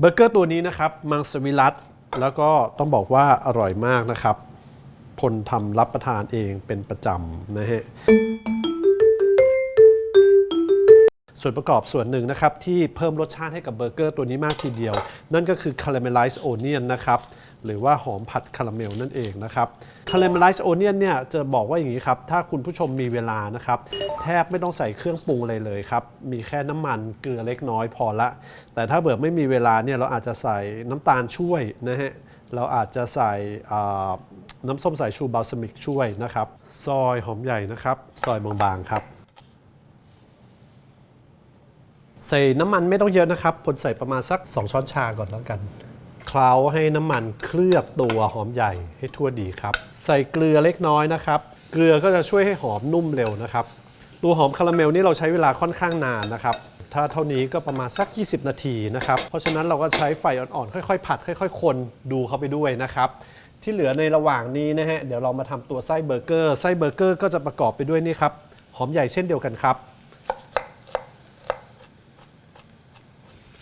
เบอร์เกอร์ตัวนี้นะครับมังสวิรัตแล้วก็ต้องบอกว่าอร่อยมากนะครับ พลทำรับประทานเองเป็นประจำนะฮะส่วนประกอบส่วนหนึ่งนะครับ ที่เพิ่มรสชาติให้กับเบอร์เกอร์ตัวนี้มากทีเดียว นั่นก็คือ caramelized onion นะครับ หรือว่าหอมผัดคาราเมลนั่นเองนะครับ caramelized onion เนี่ยจะบอกว่าอย่างนี้ครับ ถ้าคุณผู้ชมมีเวลานะครับ แทบไม่ต้องใส่เครื่องปรุงอะไรเลยครับ มีแค่น้ำมันเกลือเล็กน้อยพอละ แต่ถ้าเบิดไม่มีเวลาเนี่ยเราอาจจะใส่น้ำตาลช่วยนะฮะเราอาจจะใส่น้ำส้มสายชูบาลซามิกช่วยนะครับ ซอยหอมใหญ่นะครับ ซอยบางๆครับ ใส่น้ำมันไม่ต้องเยอะนะครับผลใส่ประมาณสัก 2 ช้อนชาก่อนแล้วกัน เคล้าให้น้ำมันเคลือบตัวหอมใหญ่ให้ทั่วดีครับ ใส่เกลือเล็กน้อยนะครับ เกลือก็จะช่วยให้หอมนุ่มเร็วนะครับ ตัวหอมคาราเมลนี่เราใช้เวลาค่อนข้างนานนะครับ ถ้าเท่านี้ก็ประมาณสัก 20 นาทีนะครับ เพราะฉะนั้นเราก็ใช้ไฟอ่อนๆ ค่อยๆ ผัด ค่อย ๆ คนดูเข้าไปด้วยนะครับ ที่เหลือในระหว่างนี้นะฮะ เดี๋ยวเรามาทำตัวไส้เบอร์เกอร์ ไส้เบอร์เกอร์ก็จะประกอบไปด้วยนี่ครับ หอมใหญ่เช่นเดียวกันครับ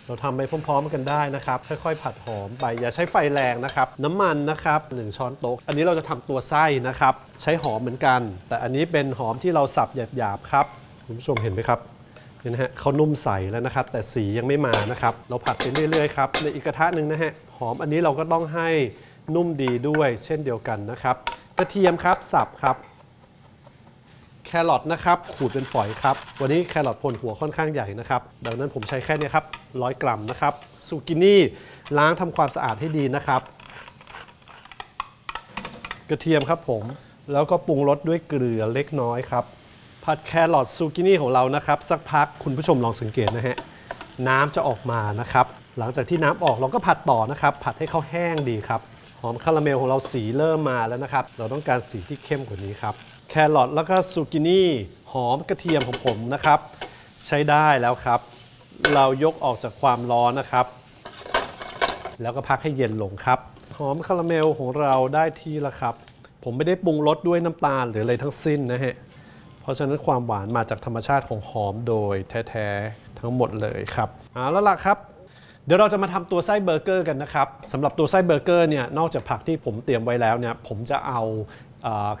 เราทำไปพร้อม ๆ กันได้นะครับ ค่อยๆ ผัดหอมไป อย่าใช้ไฟแรงนะครับ น้ำมันนะครับ1ช้อนโต๊ะ อันนี้เราจะทำตัวไส้นะครับ ใช้หอมเหมือนกัน แต่อันนี้เป็นหอมที่เราสับหยาบๆครับ คุณผู้ชมเห็นไหมครับเห็นนะฮะเขานุ่มใสแล้วนะครับ แต่สียังไม่มานะครับ เราผัดไปเรื่อยๆครับ ในอีกกระทะหนึ่งนะฮะ หอมอันนี้เราก็ต้องให้นุ่มดีด้วย เช่นเดียวกันนะครับ กระเทียมครับ สับครับ แครอทนะครับขูดเป็นฝอยครับ วันนี้แครอทพลหัวค่อนข้างใหญ่นะครับ ดังนั้นผมใช้แค่นี้ครับร้อยกรัมนะครับซูกินี่ล้างทำความสะอาดให้ดีนะครับ กระเทียมครับผมแล้วก็ปรุงรสด้วยเกลือเล็กน้อยครับ ผัดแครอทซูกินี่ของเรานะครับ สักพักคุณผู้ชมลองสังเกตนะฮะน้ำจะออกมานะครับ หลังจากที่น้ำออกเราก็ผัดต่อนะครับ ผัดให้เขาแห้งดีครับ หอมคาราเมลของเราสีเริ่มมาแล้วนะครับ เราต้องการสีที่เข้มกว่านี้ครับ แครอทแล้วก็ซูกินี่หอมกระเทียมของผมนะครับ ใช้ได้แล้วครับ เรายกออกจากความร้อนนะครับ แล้วก็พักให้เย็นลงครับ หอมคาราเมลของเราได้ที่แล้วครับ ผมไม่ได้ปรุงรสด้วยน้ำตาลหรืออะไรทั้งสิ้นนะฮะเพราะฉะนั้นความหวานมาจากธรรมชาติของหอมโดยแท้ๆทั้งหมดเลยครับเอาแล้วล่ะครับ เดี๋ยวเราจะมาทำตัวไส้เบอร์เกอร์กันนะครับสำหรับตัวไส้เบอร์เกอร์เนี่ยนอกจากผักที่ผมเตรียมไว้แล้วเนี่ยผมจะเอา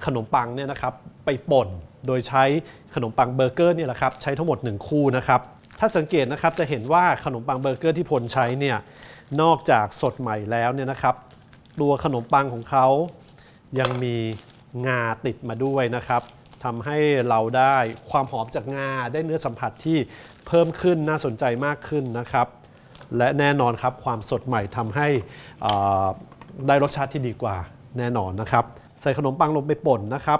ขนมปังเนี่ยนะครับไปป่นโดยใช้ขนมปังเบอร์เกอร์เนี่ยแหละครับใช้ทั้งหมด 1 คู่นะครับถ้าสังเกตนะครับจะเห็นว่าขนมปังเบอร์เกอร์ที่พลใช้เนี่ยนอกจากสดใหม่แล้วเนี่ยนะครับตัวขนมปังของเขายังมีงาติดมาด้วยนะครับทำให้เราได้ความหอมจากงาได้เนื้อสัมผัสที่เพิ่มขึ้นน่าสนใจมากขึ้นนะครับ และแน่นอนครับความสดใหม่ทำให้ได้รสชาติที่ดีกว่าแน่นอนนะครับ ใส่ขนมปังลงไปป่นนะครับ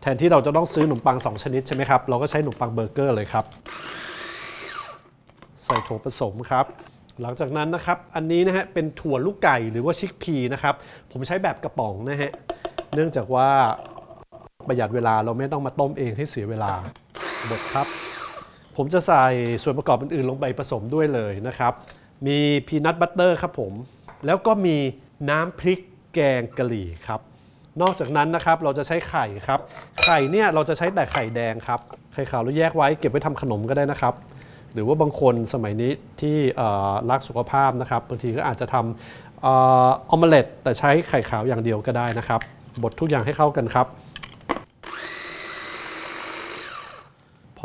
แทนที่เราจะต้องซื้อขนมปัง 2 ชนิดใช่ไหมครับ เราก็ใช้ขนมปังเบอร์เกอร์เลยครับ ใส่ถั่วผสมครับ หลังจากนั้นนะครับ อันนี้นะฮะเป็นถั่วลูกไก่หรือว่าชิคพีนะครับ ผมใช้แบบกระป๋องนะฮะ เนื่องจากว่าประหยัดเวลาเราไม่ต้องมาต้มเองให้เสียเวลาบดครับ ผมจะใส่ส่วนประกอบอื่นๆ ลงไปผสมด้วยเลยนะครับ มีพีนัทบัตเตอร์ครับผม แล้วก็มีน้ำพริกแกงกะหรี่ครับ นอกจากนั้นนะครับเราจะใช้ไข่ครับ ไข่เนี่ยเราจะใช้แต่ไข่แดงครับ ไข่ขาวเราแยกไว้เก็บไว้ทำขนมก็ได้นะครับ หรือว่าบางคนสมัยนี้ที่รักสุขภาพนะครับบางทีก็อาจจะทำออออมเล็ตแต่ใช้ไข่ขาวอย่างเดียวก็ได้นะครับ บดทุกอย่างให้เข้ากันครับ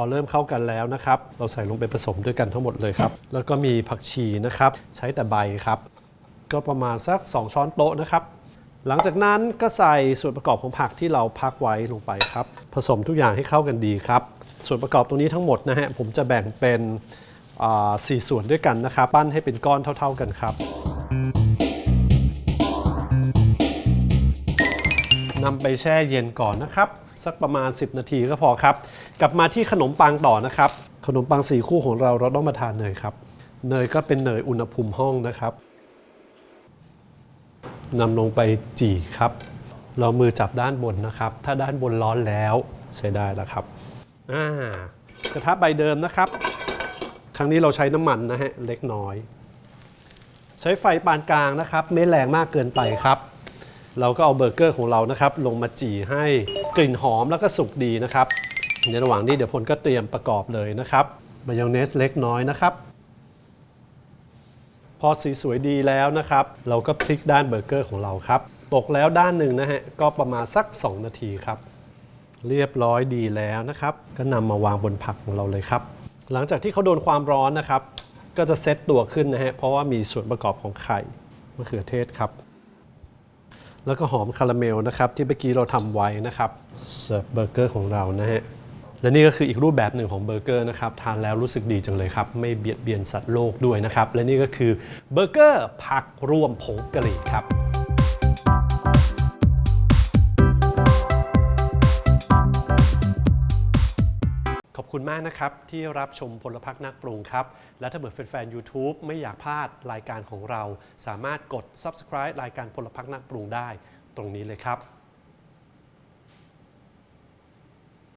อเริ่มเข้ากันแล้วนะครับ เราใส่ลงไปผสมด้วยกันทั้งหมดเลยครับ แล้วก็มีผักชีนะครับ ใช้แต่ใบครับ ก็ประมาณสัก 2 ช้อนโต๊ะนะครับ หลังจากนั้นก็ใส่ส่วนประกอบของผักที่เราพักไว้ลงไปครับ ผสมทุกอย่างให้เข้ากันดีครับ ส่วนประกอบตรงนี้ทั้งหมดนะฮะผมจะแบ่งเป็นสี่ส่วนด้วยกันนะครับ ปั้นให้เป็นก้อนเท่า ๆกันครับ นำไปแช่เย็นก่อนนะครับ สักประมาณ 10 นาทีก็พอครับ กลับมาที่ขนมปังต่อนะครับ ขนมปังสีคู่ของเราเราต้องมาทานเนยครับ เนยก็เป็นเนยอุณหภูมิห้องนะครับนำลงไปจี่ครับ เรามือจับด้านบนนะครับ ถ้าด้านบนร้อนแล้วใช้ได้แล้วครับอ่ากระทะใบเดิมนะครับ ครั้งนี้เราใช้น้ำมันนะฮะเล็กน้อย ใช้ไฟปานกลางนะครับ ไม่แรงมากเกินไปครับ เราก็เอาเบอร์เกอร์ของเรานะครับลงมาจี่ให้กลิ่นหอมแล้วก็สุกดีนะครับในระหว่างนี้เดี๋ยวพลก็เตรียมประกอบเลยนะครับมายองเนสเล็กน้อยนะครับพอสีสวยดีแล้วนะครับ เราก็พลิกด้านเบอร์เกอร์ของเราครับตกแล้วด้านหนึ่งนะฮะก็ประมาณสัก 2 นาทีครับ เรียบร้อยดีแล้วนะครับ ก็นำมาวางบนผักของเราเลยครับ หลังจากที่เขาโดนความร้อนนะครับ ก็จะเซตตัวขึ้นนะฮะเพราะว่ามีส่วนประกอบของไข่มะเขือเทศครับ แล้วก็หอมคาราเมลนะครับที่เมื่อกี้เราทำไว้นะครับเสิร์ฟเบอร์เกอร์ของเรานะฮะและนี่ก็คืออีกรูปแบบหนึ่งของเบอร์เกอร์นะครับทานแล้วรู้สึกดีจังเลยครับ ไม่เบียดเบียนสัตว์โลกด้วยนะครับ และนี่ก็คือเบอร์เกอร์ผักรวมผงกะหรี่ครับขอบ คุณมากนะครับที่รับชมพลพักนักปรุงครับ และถ้าเกิดแฟนๆ YouTube ไม่อยากพลาดรายการของเรา สามารถกด subscribe รายการพลพักนักปรุงได้ ตรงนี้เลยครับ